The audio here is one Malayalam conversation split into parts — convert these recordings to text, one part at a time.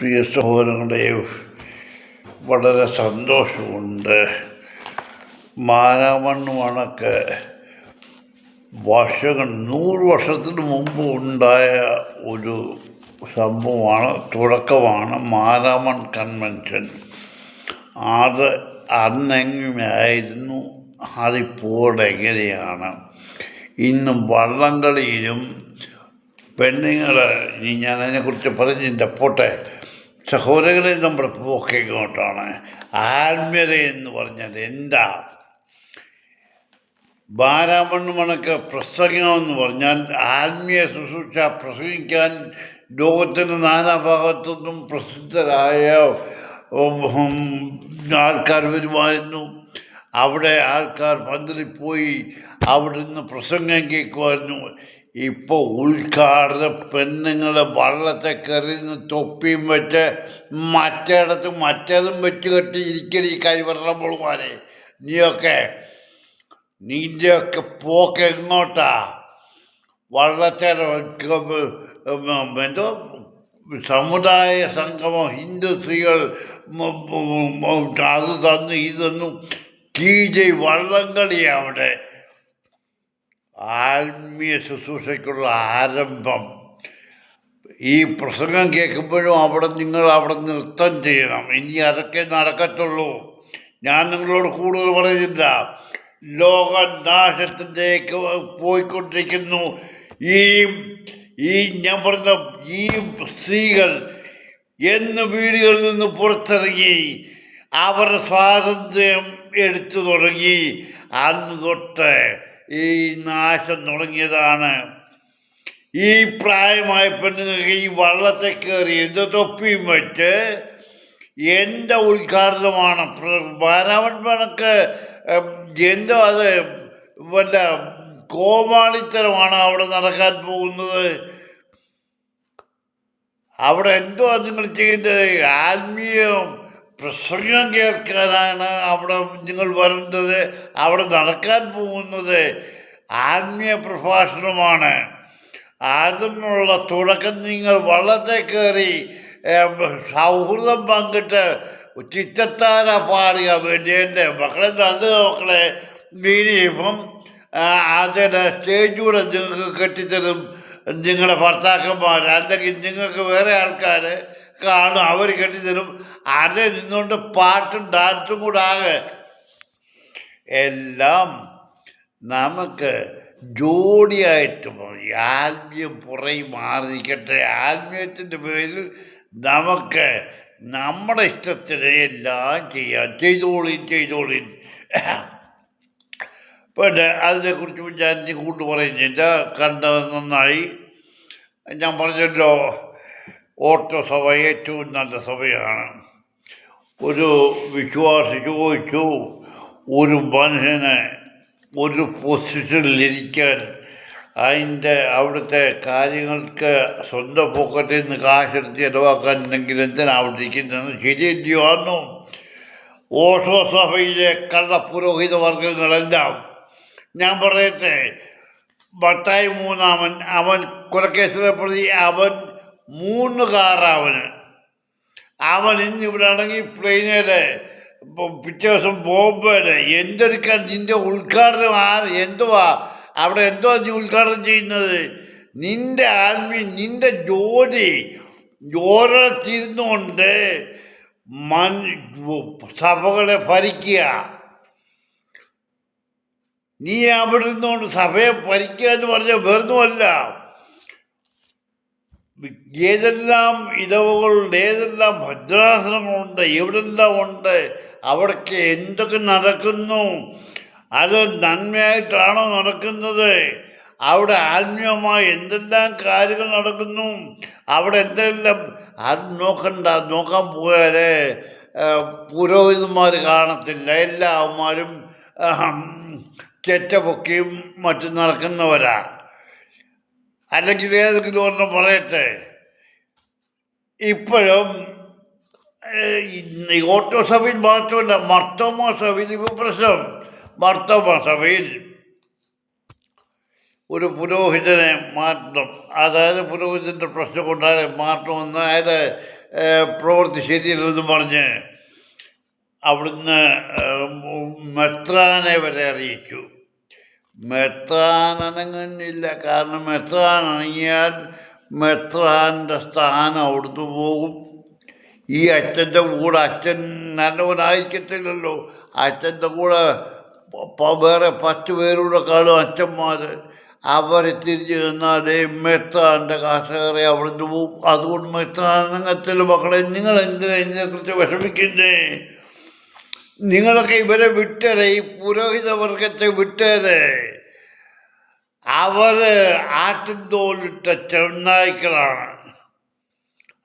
പ്രിയ സഹോദരങ്ങളെ വളരെ സന്തോഷമുണ്ട്. മാരാമണ്ണ് വണക്ക് വർഷങ്ങൾ നൂറ് വർഷത്തിന് മുമ്പ് ഉണ്ടായ ഒരു സംഭവമാണ് തുടക്കമാണ് മാരാമൺ കൺവെൻഷൻ. അത് അന്നെങ്ങനെയായിരുന്നു അതിപ്പോൾ എങ്ങനെയാണ് ഇന്നും വള്ളംകളിയിലും പെണ്ണുങ്ങൾ ഞാൻ അതിനെക്കുറിച്ച് പറഞ്ഞില്ല പോട്ടെ. സഹോദരങ്ങളെ നമ്മുടെ പോക്ക് ആത്മീയത എന്ന് പറഞ്ഞാൽ എന്താ? ബാരാമണ്ണ് മണക്ക് പ്രസംഗം എന്ന് പറഞ്ഞാൽ ആത്മീയ ശുശ്രൂഷ പ്രസംഗിക്കാൻ ലോകത്തിന്റെ നാനാഭാഗത്തുനിന്നും പ്രസിദ്ധരായ ആൾക്കാർ വരുമായിരുന്നു. അവിടെ ആൾക്കാർ പന്തലിൽ പോയി അവിടെ നിന്ന് പ്രസംഗം കേൾക്കുമായിരുന്നു. ഇപ്പോൾ ഉദ്ഘാടന പെണ്ണുങ്ങൾ വള്ളത്തെ കയറിന്ന് തൊപ്പിയും വെച്ച് മറ്റേടത്ത് മറ്റേതും വെച്ച് കെട്ടി ഈ കൈവരണം പോളുമാരെ നീയൊക്കെ നിന്റെയൊക്കെ പോക്ക് എങ്ങോട്ടാ? വള്ളത്തെ എന്തോ സമുദായ സംഗമം ഹിന്ദു സ്ത്രീകൾ അത് തന്നു ഇതൊന്നും കീജ വള്ളംകളി അവിടെ. ആത്മീയ ശുശ്രൂഷയ്ക്കുള്ള ആരംഭം. ഈ പ്രസംഗം കേൾക്കുമ്പോഴും അവിടെ നിങ്ങൾ അവിടെ നൃത്തം ചെയ്യണം. ഇനി അതൊക്കെ നടക്കത്തുള്ളൂ. ഞാൻ നിങ്ങളോട് കൂടുതൽ പറയുന്നില്ല. ലോകനാശത്തിലേക്ക് പോയിക്കൊണ്ടിരിക്കുന്നു. ഈ ഈ ഞാൻ പറഞ്ഞ ഈ സ്ത്രീകൾ എന്ന് വീടുകളിൽ നിന്ന് പുറത്തിറങ്ങി അവരുടെ സ്വാതന്ത്ര്യം എടുത്തു തുടങ്ങി. അന്ന് തൊട്ട് ഈ നാശം തുടങ്ങിയതാണ്. ഈ പ്രായമായ പെണ്ണുങ്ങൾക്ക് ഈ വള്ളത്തെ കയറി എന്ത് തൊപ്പിയും വെച്ച് എന്റെ ഉദ്ഘാടനമാണ്. ബാരാമൺ പണക്ക് എന്തോ അത് വല്ല കോമാളിത്തരമാണ് അവിടെ നടക്കാൻ പോകുന്നത്. അവിടെ എന്തോ നിങ്ങൾ ചെയ്യേണ്ടത് ആത്മീയ. പ്രസംഗം കേൾക്കാനാണ് അവിടെ നിങ്ങൾ വരുന്നത് അവിടെ നടക്കാൻ പോകുന്നത്. ആത്മീയ പ്രഭാഷണമാണ്. അതിനുള്ള തുടക്കം നിങ്ങൾ വള്ളത്തെ കയറി സൗഹൃദം പങ്കിട്ട് ചിറ്റത്താര പാടുക വേണ്ടി എന്റെ മക്കളെ നല്ല മക്കളെ ഇനിയിപ്പം അതിന് സ്റ്റേജൂടെ നിങ്ങൾക്ക് കെട്ടിത്തരും നിങ്ങളുടെ ഭർത്താക്കന്മാർ. അല്ലെങ്കിൽ നിങ്ങൾക്ക് വേറെ ആൾക്കാർ കാണും അവർ കെട്ടിത്തരും അരെ നിന്നുകൊണ്ട് പാട്ടും ഡാൻസും കൂടെ ആകെ. എല്ലാം നമുക്ക് ജോഡിയായിട്ട് ആത്മീയം പുറകെ നിൽക്കട്ടെ. ആത്മീയത്തിന്റെ പേരിൽ നമുക്ക് നമ്മുടെ ഇഷ്ടത്തിന് എല്ലാം ചെയ്യാം. ചെയ്തോളി ചെയ്തോളി പിന്നെ അതിനെക്കുറിച്ച് ഞാൻ കൂട്ട് പറയുന്നില്ല. കണ്ടത് നന്നായി. ഞാൻ പറഞ്ഞല്ലോ ഓട്ടോ സഭ ഏറ്റവും നല്ല സഭയാണ്. ഒരു വിശ്വാസി ചോദിച്ചു ഒരു മനുഷ്യന് ഒരു പൊസിഷനിലിരിക്കാൻ അതിന്റെ അവിടുത്തെ കാര്യങ്ങൾക്ക് സ്വന്തം പോക്കറ്റിൽ നിന്ന് കാശെടുത്ത് ചിലവാക്കാൻ ഉണ്ടെങ്കിൽ എന്തിനാണ് അവിടെ ഇരിക്കുന്നതെന്ന് ശരിയല്ലയോ വന്നു ഓഷോ സഭയിലെ കള്ള പുരോഹിത വർഗങ്ങളെല്ലാം ഞാൻ പറയട്ടെ ഭട്ടായി മൂന്നാമൻ അവൻ കൊലക്കേസിലെ പ്രതി അവൻ മൂന്ന് കാറാവന്. അവൻ ഇന്ന് ഇവിടെ അടങ്ങി പ്ലെയിനേടെ പിറ്റേ ദിവസം ബോംബേടെ എന്തെടുക്കാൻ നിന്റെ ഉദ്ഘാടനം ആ എന്തുവാ? അവിടെ എന്തുവാ നീ ഉദ്ഘാടനം ചെയ്യുന്നത്? നിന്റെ ആത്മീയം നിന്റെ ജോലി ഓരോരുത്തിരുന്നുകൊണ്ട് മൻ സഭകളെ ഭരിക്കുക. നീ അവിടെ നിന്നുകൊണ്ട് സഭയെ ഭരിക്കുക എന്ന് പറഞ്ഞാൽ വെറുതുമല്ല ഏതെല്ലാം ഇടവുകളുണ്ട് ഏതെല്ലാം ഭദ്രാസനങ്ങളുണ്ട് എവിടെല്ലാം ഉണ്ട് അവിടേക്ക് എന്തൊക്കെ നടക്കുന്നു അത് നന്മയായിട്ടാണോ നടക്കുന്നത്? അവിടെ ആത്മീയമായി എന്തെല്ലാം കാര്യങ്ങൾ നടക്കുന്നു? അവിടെ എന്തെല്ലാം അത് നോക്കണ്ട നോക്കാൻ പോയാൽ പുരോഹിതന്മാർ കാണത്തില്ല. എല്ലാവന്മാരും ചെറ്റ പൊക്കിയും മറ്റും നടക്കുന്നവരാ. അല്ലെങ്കിൽ ഏതെങ്കിലും ഒരെണ്ണം പറയട്ടെ? ഇപ്പോഴും ഓട്ടോ സഭയിൽ മാത്രമല്ല മർത്തോമ സഭയിൽ ഇപ്പോൾ പ്രശ്നം. മർത്തോമ സഭയിൽ ഒരു പുരോഹിതനെ മാറ്റണം. അതായത് പുരോഹിതന്റെ പ്രശ്നം കൊണ്ടാൽ മാറ്റണമെന്ന് അയാളെ പ്രവൃത്തി ശരിയല്ലെന്ന് പറഞ്ഞ് അവിടുന്ന് മെത്രാനെ വരെ അറിയിച്ചു. മെത്രാൻ അനങ്ങുന്നില്ല കാരണം മെത്രാൻ മെത്രാന്റെ സ്ഥാനം അവിടുന്ന് പോകും. ഈ അച്ഛന്റെ കൂടെ അച്ഛൻ നല്ലവനായിരിക്കത്തില്ലല്ലോ. അച്ഛന്റെ കൂടെ വേറെ പത്ത് പേരുടെ കാണും അച്ഛന്മാർ അവരെ തിരിഞ്ഞ് നിന്നാലേ മെത്താന്റെ കാശേറെ അവിടുന്ന് പോകും. അതുകൊണ്ട് മെത്രാനങ്ങത്തിൽ മക്കളെ നിങ്ങൾ എന്തിനാ ഇതിനെക്കുറിച്ച് വിഷമിക്കുന്നേ? നിങ്ങളൊക്കെ ഇവരെ വിട്ടരെ ഈ പുരോഹിത വർഗത്തെ വിട്ടേരെ അവർ ആട്ടിൻതോലിട്ട ചെന്നായ്ക്കളാണ്.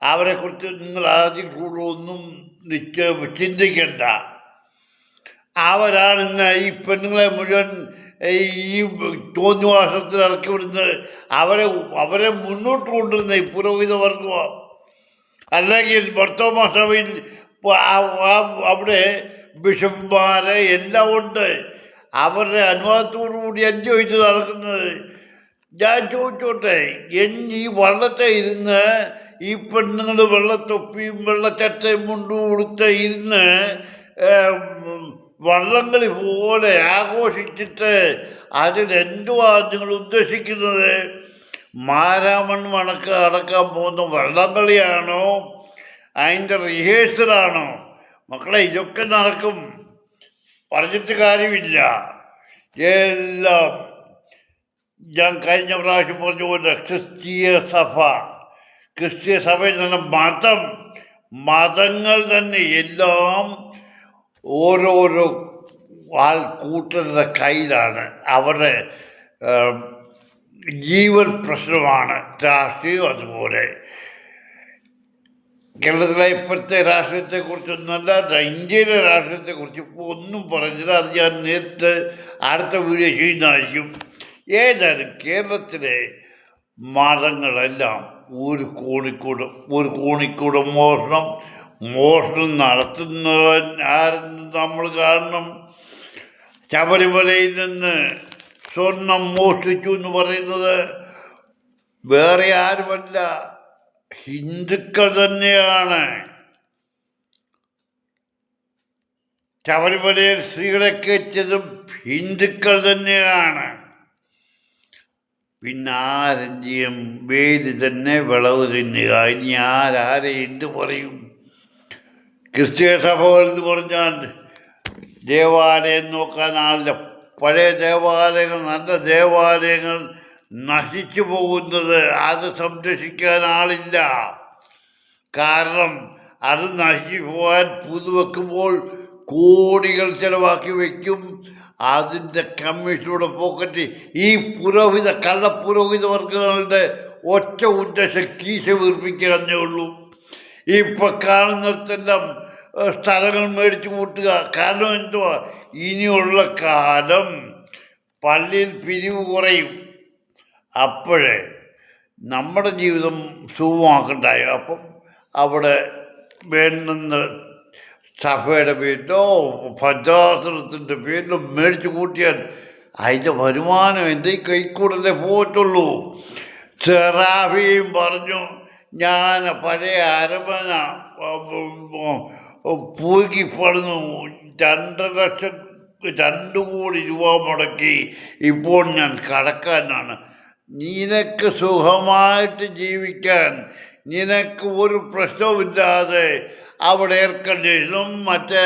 അവരെക്കുറിച്ച് നിങ്ങൾ ആദ്യം കൂടുതലൊന്നും നിശ്ചയ ചിന്തിക്കണ്ട. അവരാണ് ഈ പെണ്ണുങ്ങളെ മുഴുവൻ ഈ തോന്നിവാസത്തിൽ ഇറക്കി വിടുന്നത്. അവരെ അവരെ മുന്നോട്ട് കൊണ്ടുവരുന്ന ഈ പുരോഹിത വർഗമാണ് അല്ലെങ്കിൽ ഭർത്തോമ സഭയിൽ അവിടെ ബിഷപ്പ്മാരെ എല്ലാം ഉണ്ട്. അവരുടെ അനുവാദത്തോടു കൂടി എൻജോയ് ചെയ്ത് നടക്കുന്നത്. ഞാൻ ചോദിച്ചോട്ടെ ഈ വള്ളത്തെ ഇരുന്ന് ഈ പെണ്ണുങ്ങൾ വെള്ളത്തൊപ്പിയും വെള്ളച്ചട്ടയും മുണ്ടും കൊടുത്ത് ഇരുന്ന് വള്ളംകളി പോലെ ആഘോഷിച്ചിട്ട് അതിലെന്തുവാ നിങ്ങൾ ഉദ്ദേശിക്കുന്നത്? മാരാമൺ മണക്ക് അടക്കാൻ പോകുന്ന വള്ളംകളിയാണോ? അതിന്റെ റിഹേഴ്സലാണോ മക്കളെ ഇതൊക്കെ നടക്കും. പറഞ്ഞിട്ട് കാര്യമില്ല. എല്ലാം ഞാൻ കഴിഞ്ഞ പ്രാവശ്യം പറഞ്ഞ പോലെ ക്രിസ്തീയ സഭ. ക്രിസ്തീയ സഭയിൽ നിന്ന് മതം. മതങ്ങൾ തന്നെ എല്ലാം ഓരോരോ ആൾക്കൂട്ടരുടെ കയ്യിലാണ്. അവരുടെ ജീവൻ പ്രശ്നമാണ്. രാഷ്ട്രീയം അതുപോലെ. കേരളത്തിലെ ഇപ്പോഴത്തെ രാഷ്ട്രീയത്തെക്കുറിച്ചൊന്നല്ല ഇന്ത്യയിലെ രാഷ്ട്രീയത്തെക്കുറിച്ച് ഇപ്പോൾ ഒന്നും പറഞ്ഞില്ല. അത് ഞാൻ നേരിട്ട് അടുത്ത വീഡിയോ ചെയ്യുന്നതായിരിക്കും. ഏതായാലും കേരളത്തിലെ മതങ്ങളെല്ലാം ഒരു കോണിക്കൂട് ഒരു കോണിക്കൂട് മോഷണം. മോഷണം നടത്തുന്നവൻ ആരെന്ന് നമ്മൾ കാരണം ശബരിമലയിൽ നിന്ന് സ്വർണം മോഷ്ടിച്ചു എന്ന് പറയുന്നത് വേറെ ആരുമല്ല. ഹിന്ദുക്കൾ തന്നെയാണ്. ശബരിമലയിൽ സ്ത്രീകളെ കയറ്റിയതും ഹിന്ദുക്കൾ തന്നെയാണ്. പിന്നെ ആരെന്ത് ചെയ്യും വേലി തന്നെ വിളവ് തിന്നുക. ഇനി ആരാരെ എന്ത് പറയും? ക്രിസ്തീയ സഭകൾ എന്ന് പറഞ്ഞാൽ ദേവാലയം നോക്കാൻ ആളില്ല. പഴയ ദേവാലയങ്ങൾ നല്ല ദേവാലയങ്ങൾ നശിച്ചു പോകുന്നത് അത് സംരക്ഷിക്കാൻ ആളില്ല. കാരണം അത് നശിച്ചു പോകാൻ പുതുവെക്കുമ്പോൾ കോടികൾ ചിലവാക്കി വയ്ക്കും അതിന്റെ കമ്മീഷനോടെ പോക്കറ്റ് ഈ പുരോഹിത കള്ള പുരോഹിത വർഗങ്ങളുടെ ഒറ്റ ഉദ്ദേശം കീശ വീർപ്പിക്കാഞ്ഞേ ഉള്ളൂ. ഇപ്പം കാണുന്നിടത്തെല്ലാം സ്ഥലങ്ങൾ മേടിച്ചു കൂട്ടുക. കാരണം എന്തുവാ? ഇനിയുള്ള കാലം പള്ളിയിൽ പിരിവ് കുറയും. അപ്പോഴേ നമ്മുടെ ജീവിതം സുഖമാക്കണ്ടായോ? അപ്പം അവിടെ വേണ്ടുന്ന സഭയുടെ പേരിലോ ഭദ്രാസനത്തിന്റെ പേരിലോ മേടിച്ചു കൂട്ടിയാൽ അതിന്റെ വരുമാനം എന്റെ ഈ കൈക്കൂടലേ പോയിട്ടുള്ളൂ സെറാഫിയും പറഞ്ഞു ഞാൻ പഴയ അരമന പൂക്കി പണിതു രണ്ടര ലക്ഷം രണ്ട് കോടി രൂപ മുടക്കി. ഇപ്പോൾ ഞാൻ കടക്കാനാണ് നിനക്ക് സുഖമായിട്ട് ജീവിക്കാൻ നിനക്ക് ഒരു പ്രശ്നവുമില്ലാതെ അവിടെ എയർ കണ്ടീഷനും മറ്റേ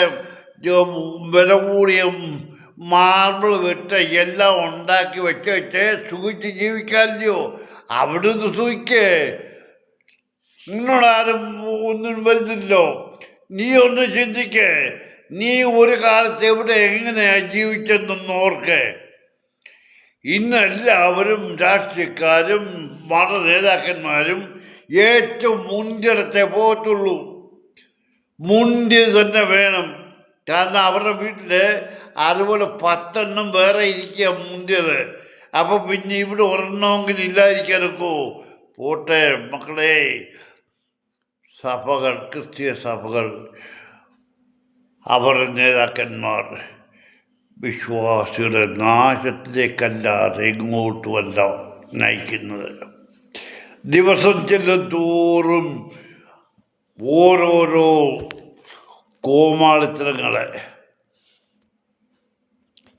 വില കൂടിയ മാർബിൾ വിട്ട് എല്ലാം ഉണ്ടാക്കി വെച്ച് വെച്ച് സുഖിച്ച് ജീവിക്കാമല്ലോ അവിടുന്ന് സുഖിക്കേ. നിന്നോടാരും ഒന്നും വരുന്നില്ലോ നീ ഒന്ന് ചിന്തിക്ക്. നീ ഒരു കാലത്ത് എവിടെ എങ്ങനെയാണ് ജീവിച്ചെന്നൊന്ന് ഓർക്ക്. ഇന്ന് എല്ലാവരും രാഷ്ട്രീയക്കാരും മത നേതാക്കന്മാരും ഏറ്റവും മുൻകിടത്തെ പോകത്തുള്ളൂ മുന്തി തന്നെ വേണം. കാരണം അവരുടെ വീട്ടിൽ അതുപോലെ പത്തെണ്ണം വേറെ ഇരിക്കുക മുന്തിയത് അപ്പം പിന്നെ ഇവിടെ ഒരെണ്ണമെങ്കിലും ഇല്ലാതിരിക്കാനൊക്കോ പോട്ടെ മക്കളെ. സഭകൾ ക്രിസ്തീയ സഭകൾ അവരുടെ നേതാക്കന്മാർ. വിശ്വാസിയുടെ നാശത്തിലേക്കല്ലാതെ ഇങ്ങോട്ടുമല്ല നയിക്കുന്നത്. ദിവസം ചെല്ലും തോറും ഓരോരോ കോമാളിത്തരങ്ങളെ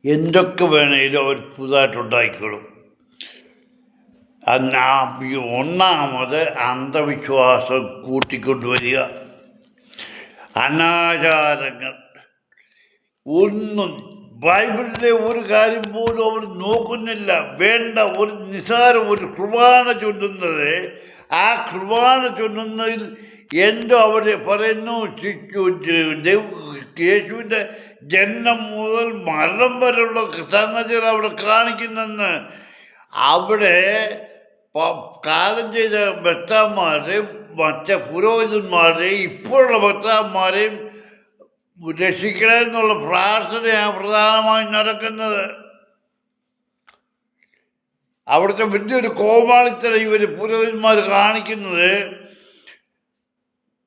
എന്തൊക്കെ വേണേലും അവർ പുതുതായിട്ടുണ്ടാക്കിക്കോളും ഒന്നാമത് അന്ധവിശ്വാസം കൂട്ടിക്കൊണ്ടുവരിക. അനാചാരങ്ങൾ ഒന്നും ബൈബിളിലെ ഒരു കാര്യം പോലും അവർ നോക്കുന്നില്ല. വേണ്ട ഒരു നിസാരം ഒരു കുർബാന ചൊല്ലുന്നത്. ആ കുർബാന ചൊല്ലുന്നതിൽ എന്തോ അവിടെ പറയുന്നു യേശുവിന്റെ ജന്മം മുതൽ മരണം വരെയുള്ള സംഗതികൾ അവിടെ കാണിക്കുന്നെന്ന്. അവിടെ കാലം ചെയ്ത ഭക്താന്മാരെയും മറ്റേ പുരോഹിതന്മാരെയും ഇപ്പോഴുള്ള ഭക്തന്മാരെയും രക്ഷിക്കണേ എന്നുള്ള പ്രാർത്ഥനയാണ് പ്രധാനമായും നടക്കുന്നത്. അവിടുത്തെ വലിയൊരു കോമാളിത്തരം ഇവർ പുരോഹിതന്മാർ കാണിക്കുന്നത്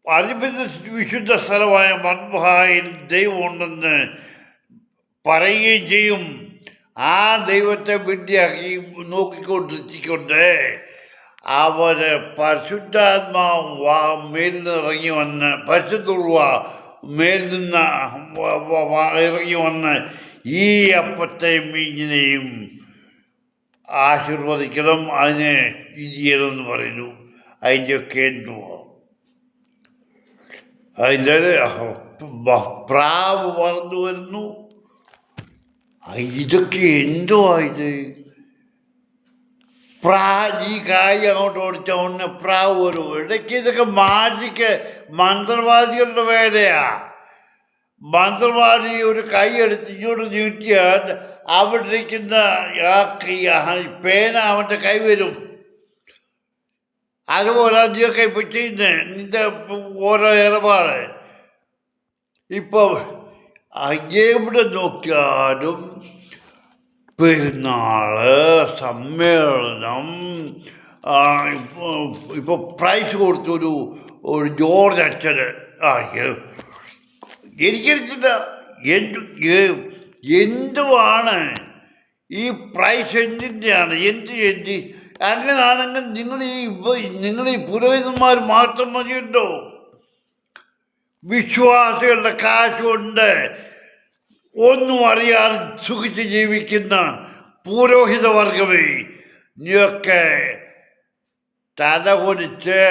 അതിവിധ വിശുദ്ധ സ്ഥലമായ മദ്ബഹായിൽ ദൈവമുണ്ടെന്ന് പറയുകയും ചെയ്യും. ആ ദൈവത്തെ വിദ്യയാക്കി നോക്കിക്കൊണ്ടിരിക്കൊണ്ട് അവർ പരിശുദ്ധാത്മാവ് മേലിറങ്ങി വന്ന് പരിശുദ്ധ മേലിൽ നിന്ന് ഇറങ്ങി വന്ന് ഈ അപ്പത്തെയും മീഞ്ഞിനെയും ആശീർവദിക്കണം അതിനെ ഇത് പറയുന്നു. അതിന്റെയൊക്കെ എന്തുവാ? അതിന്റെ പ്രാവ് വളർന്നു വരുന്നു. ഇതൊക്കെ എന്തുവാ ഇത്? പ്രാ ഈ കായ് അങ്ങോട്ട് ഓടിച്ച ഒന്ന് പ്രാവ് ഒരു ഇടയ്ക്ക് ഇതൊക്കെ മാജിക്ക് മന്ത്രവാദികളുടെ വേലയാ. മന്ത്രവാദി ഒരു കൈ എടുത്ത് ഇങ്ങോട്ട് നീട്ടിയാൽ അവിടെ ഇരിക്കുന്ന ആ പേന അവന്റെ കൈ വരും. അതുപോലെ അധികമൊക്കെ ഇപ്പം ചെയ്യുന്നത് നിന്റെ ഓരോ ഇടപാട്. ഇപ്പം എവിടെ നോക്കിയാലും പെരുന്നാൾ സമ്മേളനം ഇപ്പോൾ ഇപ്പോൾ ഇപ്പൊ പ്രൈസ് കൊടുത്തൊരു ഒരു ജോർജ് അച്ഛന് ആ എ- എനിക്കറിയില്ല എന്ത് എന്തുവാണ് ഈ പ്രൈസ് എന്തിന്റെയാണ് എന്ത് എന്ത്? അങ്ങനാണെങ്കിൽ നിങ്ങൾ ഈ നിങ്ങൾ ഈ പുരോഹിതന്മാർ മാത്രം മതിയുണ്ടോ വിശ്വാസികളുടെ കാശുണ്ട് ഒന്നും അറിയാതെ സുഖിച്ച് ജീവിക്കുന്ന പുരോഹിത വർഗമേ നീയൊക്കെ തല കുനിച്ച്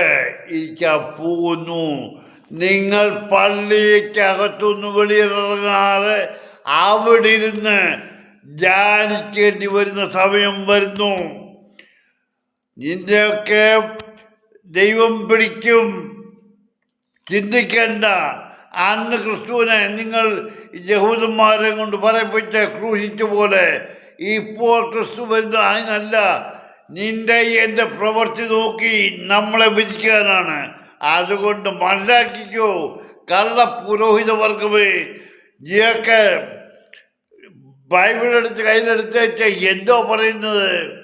ഇരിക്കാൻ പോകുന്നു. നിങ്ങൾ പള്ളിക്കകത്തുനിന്ന് വെളിയിലിറങ്ങാതെ അവിടെ ഇരുന്ന് ധ്യാനിക്കേണ്ടി വരുന്ന സമയം വരുന്നു. നിന്നെയൊക്കെ ദൈവം പിടിക്കും. ചിന്തിക്കേണ്ട. അന്ന് ക്രിസ്തുവിനെ നിങ്ങൾ യഹൂദന്മാരെ കൊണ്ട് പറയിപ്പിച്ച ക്രൂശിച്ച പോലെ ഇപ്പോൾ ക്രിസ്തു വരുന്ന അതിനല്ല. നിന്റെ എന്റെ പ്രവൃത്തി നോക്കി നമ്മളെ വിധിക്കാനാണ്. അതുകൊണ്ട് മനസ്സിലാക്കിക്കോ കള്ള പുരോഹിത വർഗമേ നീയൊക്കെ ബൈബിൾ എടുത്ത് എന്തോ പറയുന്നത്?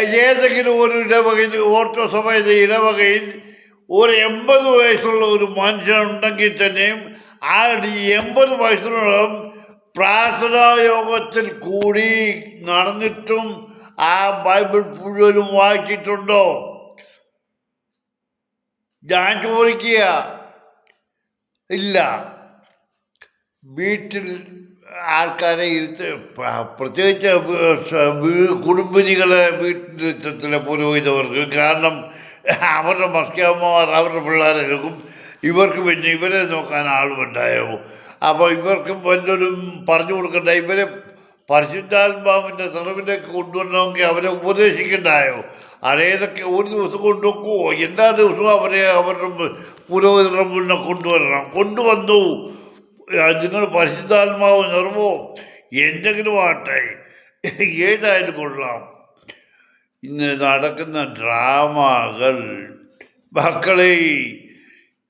ഏതെങ്കിലും ഒരു ഇടവകയിൽ ഓർത്തോ സഭയിലെ ഇടവകയിൽ ഒരു എൺപത് വയസ്സുള്ള ഒരു മനുഷ്യനുണ്ടെങ്കിൽ തന്നെയും ആ എൺപത് വയസ്സിനോളം പ്രാർത്ഥനാ യോഗത്തിൽ കൂടി നടന്നിട്ടും ആ ബൈബിൾ മുഴുവനും വായിച്ചിട്ടുണ്ടോ? ഞാൻ ചോദിക്കുക. ഇല്ല. വീട്ടിൽ ആൾക്കാരെ ഇരുത്ത് പ്ര- പ്രത്യേകിച്ച് കുടുംബിനികളെ വീട്ടിലിരുത്തത്തിലെ പുരോഹിതവർക്ക് കാരണം അവരുടെ മസ്കാമ്മമാർ അവരുടെ പിള്ളേരെ നോക്കും ഇവർക്ക് പിന്നെ ഇവരെ നോക്കാൻ ആളുമുണ്ടായോ? അപ്പോൾ ഇവർക്ക് വലിയൊരു പറഞ്ഞു കൊടുക്കണ്ട? ഇവരെ പരിശുദ്ധാത്മാവിന്റെ സർവിലേക്ക് കൊണ്ടുവരണമെങ്കിൽ അവരെ ഉപദേശിക്കണ്ടായോ? അതേതൊക്കെ ഒരു ദിവസം കൊണ്ടുവെക്കുമോ എല്ലാ ദിവസവും അവരെ അവരുടെ പുരോഹിതരുടെ മുന്നേ കൊണ്ടുവരണം. കൊണ്ടുവന്നു. നിങ്ങൾ പരിശുദ്ധാത്മാവ് നിറവോ എന്തെങ്കിലും ആട്ടെ ഏതായാലും കൊള്ളാം. ഇന്ന് നടക്കുന്ന ഡ്രാമകൾ. മക്കളെ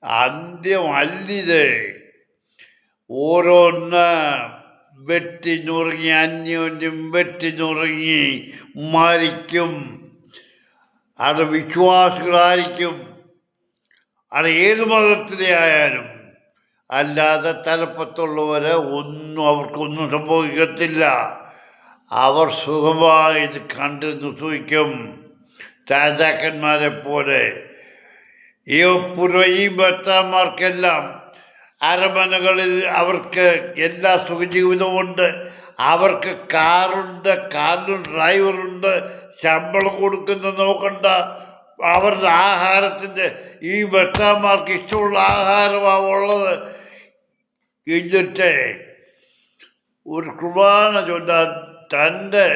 അന്ത്യം അല്ലിത് ഓരോന്ന് വെട്ടി നുറുങ്ങി അന്യോന്യം വെട്ടി നുറുങ്ങി മരിക്കും. അത് വിശ്വാസികളായിരിക്കും. അത് ഏത് മതത്തിലെ ആയാലും അല്ലാതെ തലപ്പത്തുള്ളവരെ ഒന്നും അവർക്കൊന്നും സംഭവിക്കത്തില്ല. അവർ സുഖമായി ഇത് കണ്ടിരുന്നു സൂഹിക്കും രാജാക്കന്മാരെ പോലെ ഈ പുര ഈ ഭർത്താന്മാർക്കെല്ലാം അരമനകളിൽ അവർക്ക് എല്ലാ സുഖജീവിതമുണ്ട് അവർക്ക് കാറുണ്ട് കാറിന് ഡ്രൈവറുണ്ട് ശമ്പളം കൊടുക്കുന്നത് നോക്കണ്ട. അവരുടെ ആഹാരത്തിന്റെ ഈ ഭർത്താന്മാർക്ക് ഇഷ്ടമുള്ള ആഹാരമാണ് ഉള്ളത്. എന്നിട്ട് ഒരു കുർബാന ചൊല്ലാൻ തന്റെ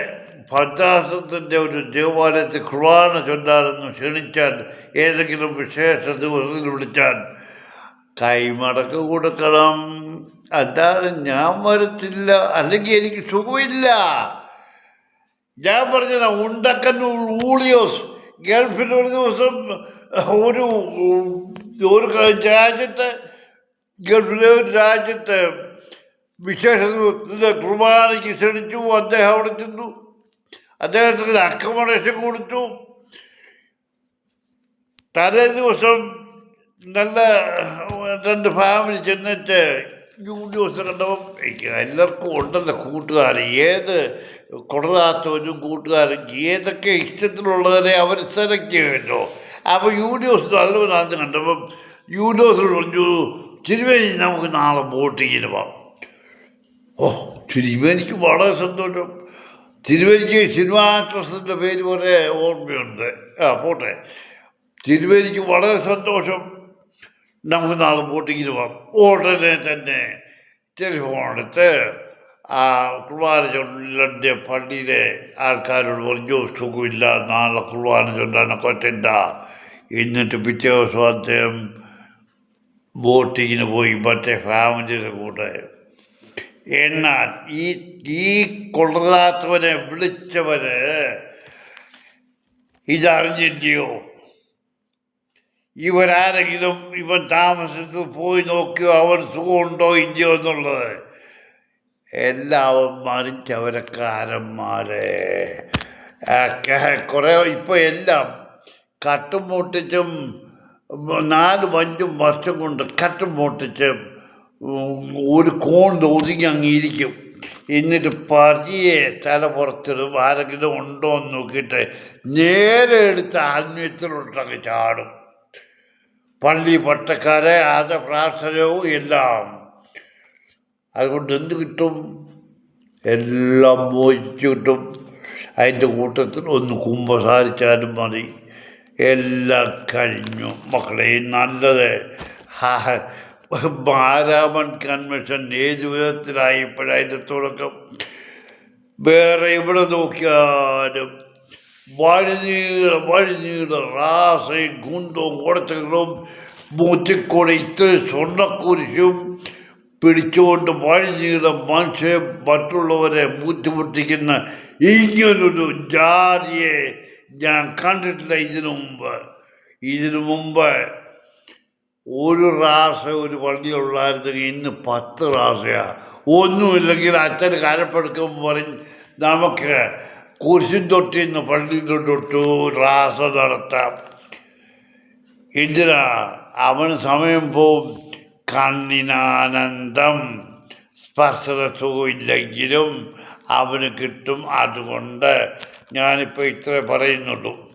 ഭദ്രാസത്തിന്റെ ഒരു ദേവാലയത്തിൽ കുർബാന ചൊല്ലാനെന്ന് ക്ഷണിച്ചാൽ ഏതെങ്കിലും വിശേഷ ദിവസത്തിൽ വിളിച്ചാൽ കൈമടക്ക് കൊടുക്കണം. അല്ലാതെ ഞാൻ വരത്തില്ല അല്ലെങ്കിൽ എനിക്ക് സുഖമില്ല. ഞാൻ പറഞ്ഞ ഉണ്ടക്കൻ ഊളിയോസ് ഗൾഫിൽ ഒരു ദിവസം ഒരു ഒരു രാജ്യത്ത് ഗൾഫിലെ ഒരു രാജ്യത്ത് വിശേഷ കുർബാനയ്ക്ക് ക്ഷണിച്ചു അദ്ദേഹം അവിടെ ചെന്നു. അദ്ദേഹത്തിന് അക്കോമഡേഷൻ കൊടുത്തു. തലേ ദിവസം നല്ല രണ്ട് ഫാമിലി ചെന്നിട്ട് യൂണിവേഴ്സ് കണ്ടപ്പോൾ എനിക്ക് എല്ലാവർക്കും ഉണ്ടല്ലോ കൂട്ടുകാർ. ഏത് കൊടരാത്തവരും കൂട്ടുകാരും ഏതൊക്കെ ഇഷ്ടത്തിലുള്ളവരെ അവർ സെലക്ട് ചെയ്യുമല്ലോ അപ്പോൾ യൂണിവേഴ്സ് നല്ലവനാണെന്ന് കണ്ടപ്പം യൂണിവേഴ്സിൽ പറഞ്ഞു തിരുവേനി നമുക്ക് നാളെ ബോട്ടിങ്ങിന് പോകാം ഓ തിരുവേനിക്ക് വളരെ സന്തോഷം. തിരുവേനിക്ക് സിനിമാ ആക്ട്രസിന്റെ പേര് പോലെ ഓർമ്മയുണ്ട്. ആ പോട്ടെ. തിരുവരിക്ക് വളരെ സന്തോഷം. നമുക്ക് നാളെ ബോട്ടിങ്ങിന് പോകാം ഉടനെ തന്നെ ടെലിഫോൺ എടുത്ത് ആ കുർബാന ചൊല്ലിന്റെ പള്ളിയിലെ ആൾക്കാരോട് പറഞ്ഞു സുഖമില്ല നാളെ കുർബാന ചൊല്ലാൻ പറ്റില്ല. എന്നിട്ട് പിറ്റേ ദിവസം അദ്ദേഹം ബോട്ടിങ്ങിന് പോയി മറ്റേ ഫാമിലിയുടെ കൂടെ എന്നാൽ ഈ ഈ കൊള്ളാത്തവനെ വിളിച്ചവന് ഇതറിഞ്ഞില്ലയോ? ഇവരാരെങ്കിലും ഇവൻ താമസിച്ച് പോയി നോക്കിയോ? അവൻ സുഖമുണ്ടോ ഇല്ലയോ എന്നുള്ളത്? എല്ലാവന്മാരും ചവരക്കാരന്മാരെ കുറേ ഇപ്പോൾ എല്ലാം കട്ടും മൂട്ടിച്ചും നാല് അഞ്ചും വർഷം കൊണ്ട് കട്ടും മൂട്ടിച്ചും ഒരു കോൺ ഒതുങ്ങി അങ്ങിയിരിക്കും എന്നിട്ട് പതിയെ തല പുറത്തിടും ആരെങ്കിലും ഉണ്ടോ എന്ന് നോക്കിയിട്ട് നേരെ എടുത്ത് ആത്മീയത്തിലോട്ടങ്ങ് ചാടും. പള്ളി പട്ടക്കാരെ ആദ്യ പ്രാർത്ഥനവും എല്ലാം. അതുകൊണ്ട് എന്ത് കിട്ടും? എല്ലാം മോചിച്ചു കിട്ടും. അതിന്റെ കൂട്ടത്തിൽ ഒന്ന് കുമ്പസാരിച്ചാലും മതി. എല്ലാം കഴിഞ്ഞു. മക്കളെ നല്ലത്. മാരാമൻ കൺവെൻഷൻ ഏത് വിധത്തിലായപ്പോഴതിൻ്റെ തുടക്കം വേറെ എവിടെ നോക്കിയാലും വഴിനീള വഴിനീള റാസയും കുന്തവും കുടച്ചകളും മൂച്ചക്കൂടെ ഇത്ര സ്വർണ്ണക്കുരിശും പിടിച്ചുകൊണ്ട് വഴിനീള മനുഷ്യ മറ്റുള്ളവരെ ബുദ്ധിമുട്ടിക്കുന്ന ഇങ്ങനൊരു ജാതിയെ ഞാൻ കണ്ടിട്ടില്ല ഇതിനു മുമ്പ് ഇതിനു മുമ്പ് ഒരു റാസ ഒരു പള്ളി ഉള്ളായിരുന്നെങ്കിൽ ഇന്ന് പത്ത് റാസയാണ് ഒന്നുമില്ലെങ്കിൽ അച്ഛൻ കരപ്പെടുക്കുമ്പോൾ പറയും നമുക്ക് കുരിശും തൊട്ടിന്ന് പള്ളിയിൽ തൊട്ടു റാസ നടത്താം. എന്തിനാ? അവന് സമയം പോവും. കണ്ണിനാനന്ദം സ്പർശനസുഖമില്ലെങ്കിലും അവന് കിട്ടും അതുകൊണ്ട് ഞാനിപ്പോൾ ഇത്രേ പറയുന്നുള്ളൂ.